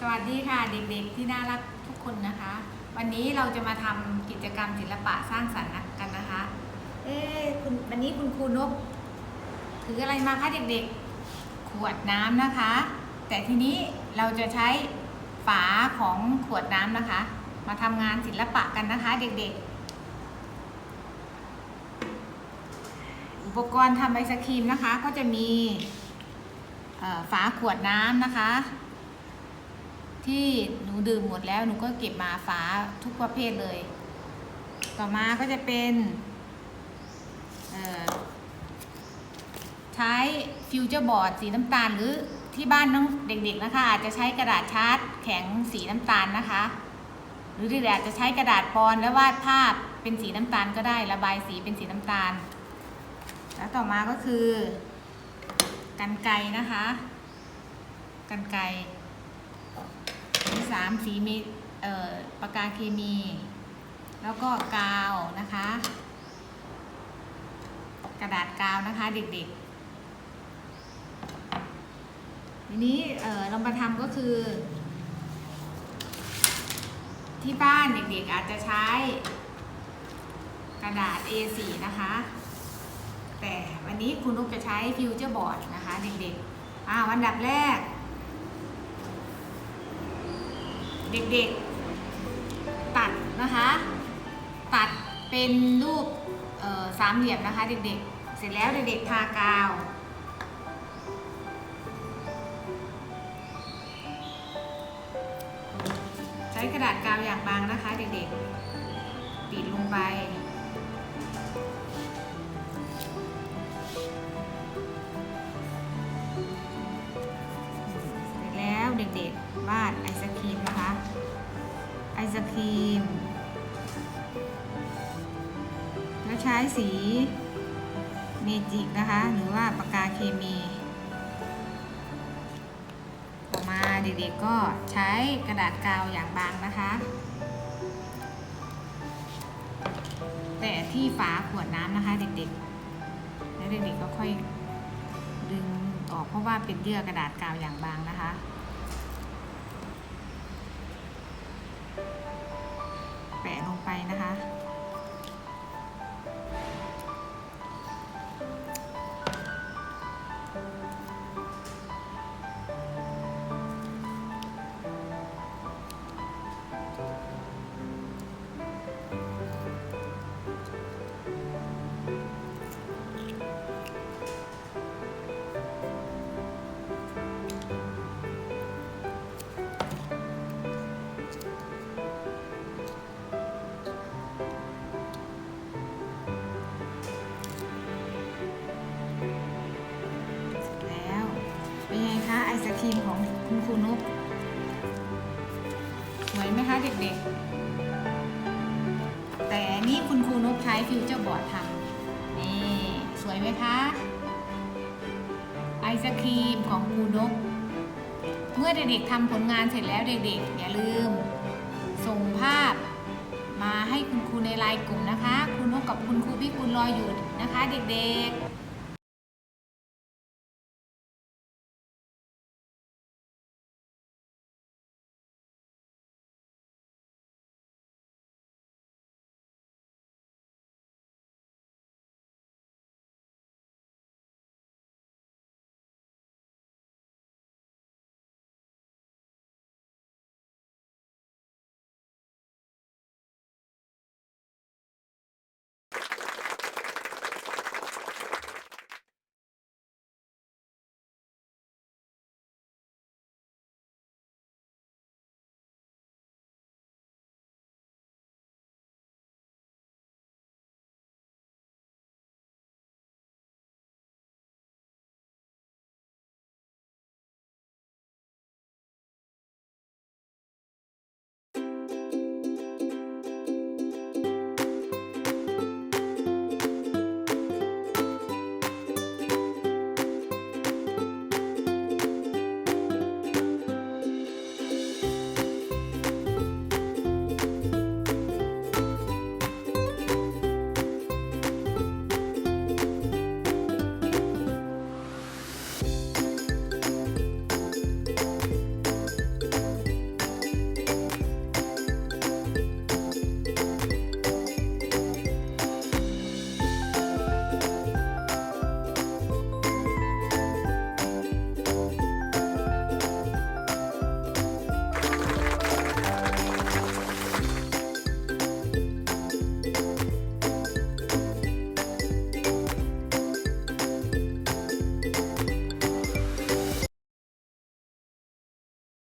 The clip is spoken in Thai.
สวัสดีค่ะเด็กๆที่น่ารักทุกคนนะคะ วันนี้เราจะมาทำกิจกรรมศิลปะสร้างสรรค์กันนะคะ เอ๊คุณวันนี้คุณครูนกถืออะไรมาคะเด็กๆ ขวดน้ำนะคะ แต่ทีนี้เราจะใช้ฝาของขวดน้ำนะคะ มาทำงานศิลปะกันนะคะ เด็กๆ อุปกรณ์ทำไอศครีมนะคะ ก็จะมีฝาขวดน้ำนะคะ ที่หนูดื่มหมดแล้วหนูก็เก็บมาฝาทุกประเภทเลย ต่อมาก็จะเป็นใช้ฟิวเจอร์บอร์ดสีน้ำตาลหรือที่บ้านน้องเด็กๆนะคะ อาจจะใช้กระดาษชาร์ตแข็งสีน้ำตาลนะคะ หรือเด็กๆอาจจะใช้กระดาษปอนแล้ววาดภาพเป็นสีน้ำตาลก็ได้ระบายสีเป็นสีน้ำตาล แล้วต่อมาก็คือกันไกนะคะกันไกีสามสีมีเอ่อปากกาเคมี แล้วก็กาวนะคะ กระดาษกาวนะคะเด็กๆ ทีนี้เออเรามาทำก็คือ ที่บ้านเด็กๆอาจจะใช้กระดาษ A4 นะคะ แต่วันนี้คุณนุกจะใช้ฟิวเจอร์บอร์ดนะคะเด็กๆอ่าวันดับแรก เด็กๆ ตัดนะคะ ตัดเป็นรูปสามเหลี่ยมนะคะเด็กๆ เสร็จแล้วเด็กๆทากาว ใช้กระดาษกาวอย่างบางนะคะเด็กๆ ปิดลงไปเสร็จแล้วเด็กๆวาดไอศครีม ไอศครีม แล้วใช้สีเมจิกนะคะ หรือว่าปากกาเคมีต่อมาเด็กๆก็ใช้กระดาษกาวอย่างบางนะคะ แต่ที่ฝาขวดน้ำนะคะ เด็กๆ แล้วเด็กๆก็ค่อยดึงออกเพราะว่าเป็นเยื่อกระดาษกาวอย่างบางนะคะ ลงไปนะคะ เด็กๆ แต่นี่คุณครูนกใช้ฟิวเจอร์บอร์ดทำนี่ สวยไหมคะ ไอศครีมของครูนก เมื่อเด็กๆทำผลงานเสร็จแล้วเด็กๆ อย่าลืม ส่งภาพมาให้คุณครูในไลน์กลุ่มนะคะ คุณนกกับคุณครูพี่คุณรออยู่นะคะ เด็กๆ